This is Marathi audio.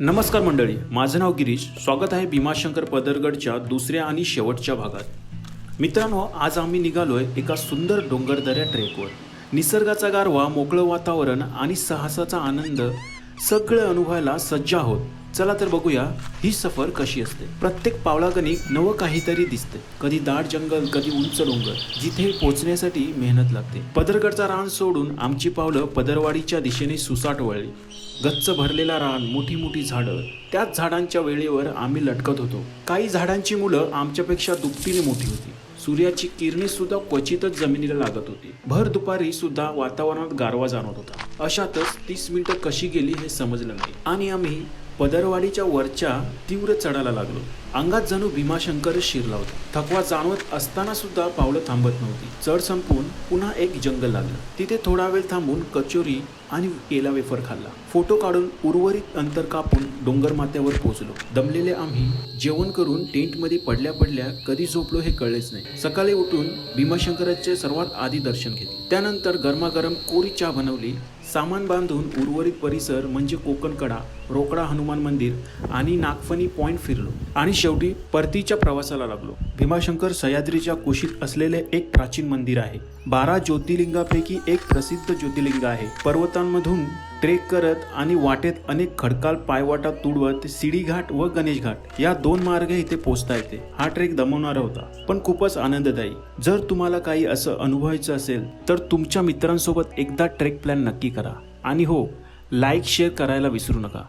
नमस्कार मंडळी माझं नाव गिरीश स्वागत आहे भीमाशंकर पदरगडच्या दुसऱ्या आणि शेवटच्या भागात. मित्रांनो आज आम्ही निघालोय एका सुंदर डोंगरदऱ्या ट्रेकवर. निसर्गाचा गारवा मोकळं वातावरण आणि साहसाचा आनंद सगळे अनुभवायला सज्ज आहोत. चला तर बघूया ही सफर कशी असते. प्रत्येक पावलागणिक नवं काहीतरी दिसते. कधी दाट जंगल कधी उंच डोंगर जिथे पोचण्यासाठी मेहनत लागते. पदरगडचा रान सोडून आमची पावलं पदरवाडीच्या दिशेने सुसाट वळली. गच्च भरलेला रान मोठी मोठी झाडं त्याच झाडांच्या वेळेवर आम्ही लटकत होतो. काही झाडांची मुलं आमच्यापेक्षा दुपटीने मोठी होती. सूर्याची किरणे सुद्धा क्वचितच जमिनीला लागत होती. भर दुपारी सुद्धा वातावरणात गारवा जाणवत होता. अशातच तीस मिनिटं कशी गेली हे समजलं नाही. आणि आम्ही पदरवाडीच्या वरच्या तीव्र चढायला लागलो. अंगात जणू भीमाशंकर शिरला होता. थकवा जाणवत असताना सुद्धा पावलं थांबत नव्हती. चढ संपून पुन्हा एक जंगल लागलं. तिथे थोडा वेळ थांबून कचोरी आणि केला वेफर खाल्ला. फोटो काढून उर्वरित अंतर कापून डोंगर माथ्यावर पोहोचलो. दमलेले आम्ही जेवण करून टेंटमध्ये पडल्या पडल्या कधी झोपलो हे कळलेच नाही. सकाळी उठून भीमाशंकराचे सर्वात आधी दर्शन घेतले. त्यानंतर गरमागरम कोरी चहा बनवली. सामान बांधून उर्वरित परिसर म्हणजे कोकणकडा रोकडा हनुमान मंदिर आणि नागफणी पॉईंट फिरलो. आणि शेवटी परतीच्या प्रवासाला लागलो. भीमाशंकर सह्याद्रीच्या कुशीत असलेले एक प्राचीन मंदिर आहे. बारा ज्योतिर्लिंगापैकी एक प्रसिद्ध ज्योतिर्लिंग आहे. पर्वतांमधून ट्रेक करत आणि वाटेत अनेक खडकाळ पायवाटा तुडवत सिडीघाट व गणेश घाट या दोन मार्ग इथे पोहोचता येते. हा ट्रेक दमवणारा होता पण खूपच आनंददायी. जर तुम्हाला काही असं अनुभवायचं असेल तर तुमच्या मित्रांसोबत एकदा ट्रेक प्लॅन नक्की करा. आणि हो लाईक शेअर करायला विसरू नका.